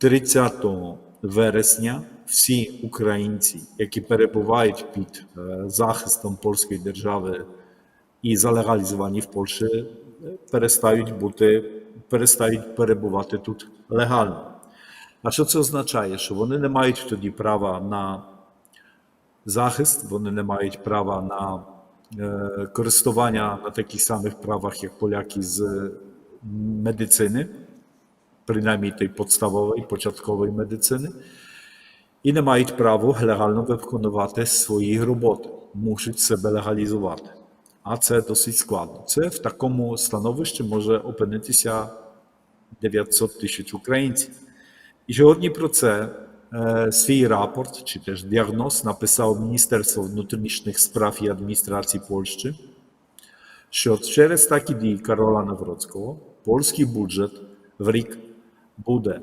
30 вересня всі українці, які перебувають під е, захистом польської держави і залегалізовані в Польщі, е, перестають бути, перестають перебувати тут легально. А що це означає? Що вони не мають тоді права на захист, вони не мають права на е, користування на таких самих правах, як поляки з медицини, принаймні tej podstawowej, початкової медицини, і не мають права легально виконувати свої роботи, мусять себе легалізувати. А це досить складно. Це в такому становищі може опинитися 900 тисяч українців. І сьогодні про це е, свій рапорт чи теж діагноз написав Міністерство внутрішніх справ і адміністрації Польщі, що через такі дії Карола Навроцького польський бюджет в рік Buda